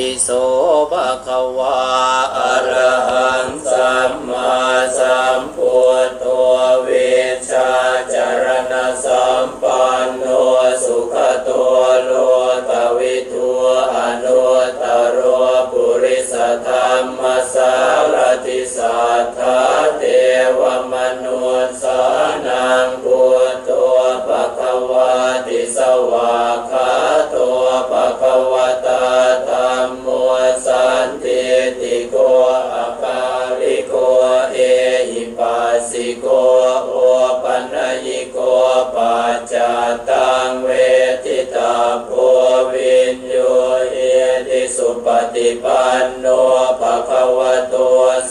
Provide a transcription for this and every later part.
ปิโสภะคะวาอระหังสัมมาสัมพุทโธเวชาจารณสัมปันโนสุขโตโล ตังเวทิตาโพวินโยเอติสุปฏิปันโนภะคะวะโต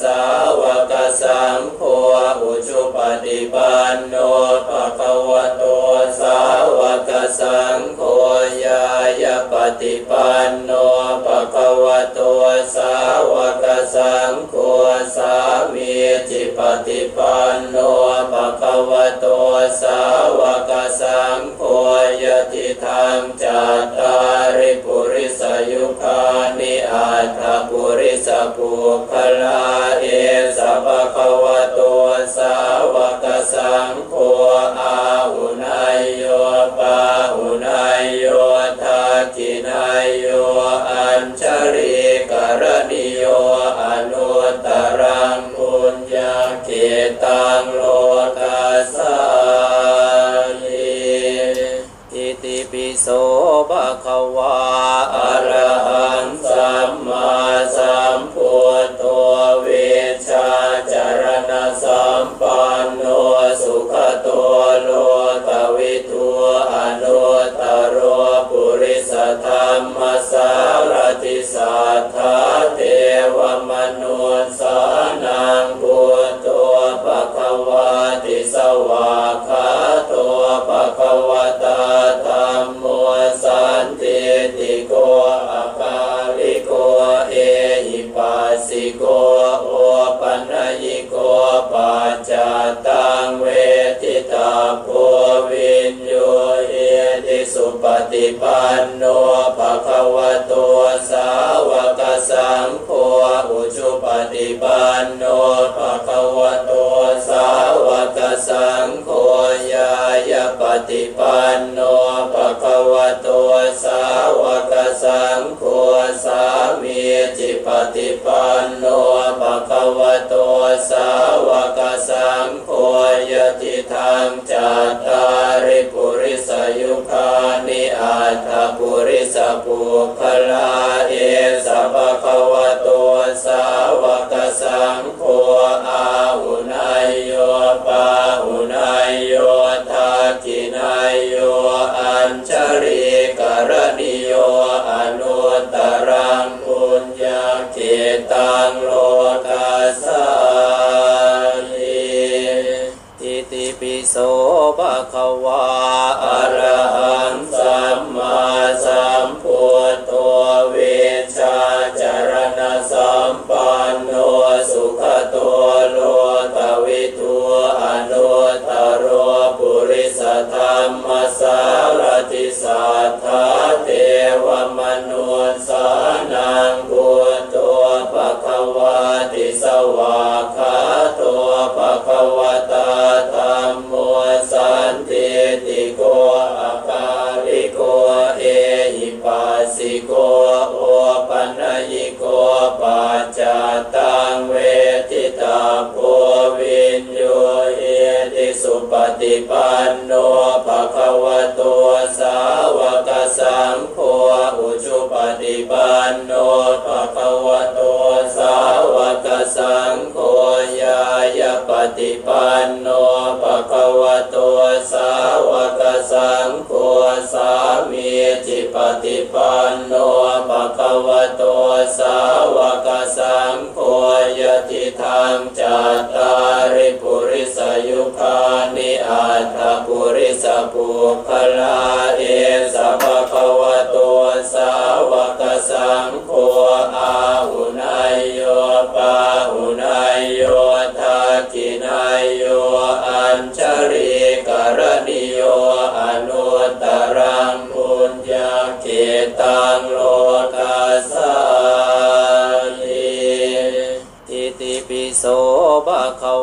สาวกสังโฆอุชุปฏิปันโน วะโตสาวกสังโฆสามีจิปฏิปันโนภะคะวะโตสาวกสังโฆยติธรรมจัตตาริปุริสยุคานิอัตถปุริสปุคลาเอสัพพะวะโตสาวกสังโฆ ริกรณิโยอนุตรังปุญญาเกตังโลกัสสาลิอิติปิโสภะคะวา ทธาเทวมนุษย์สานังพุทโธภะคะวาติสวากขาโตภะคะวะตาธัมโมสันติติโกอาคาลิโกเอหิปัสสิโกโอปัญญิโกปัจจตังเวทิตาโพวินโยเอติสุปฏิปันโนภะคะวะโตสา ฏิปันโนภะคะวะโตสาวกสังโฆยายาปฏิปันโนภะคะวะโตสาวกสังโฆสามีจิปฏิปันโนภะคะวะโตสาวกสังโฆยติธรรมจัตตาริปุริสยุคานิอัตถปุริสปุคลาเอสัพพะ ญชริกรณิโยอนุตรังปุญญาเกตังโลกัสสาลิอิติปิโสภะคะวาอะระหังสัมมาสัม ตาธัมโมสันติติโกอาคาลิโกเอหิปัสสิโกโอปัญญิโกปัจจตังเวทิตาโพวินโยเอติสุปฏิปันโนภะคะวะโตสาวกสังโฆอุชุปฏิปันโน นโนภะคะวะโตสาวกสังโฆสามีจิปฏิปันโนภะคะวะโตสาวกสังโฆยติธรรมจัตตาริปุริสยุคานิอัตถปุริสปุคลาเอส โสบะขะ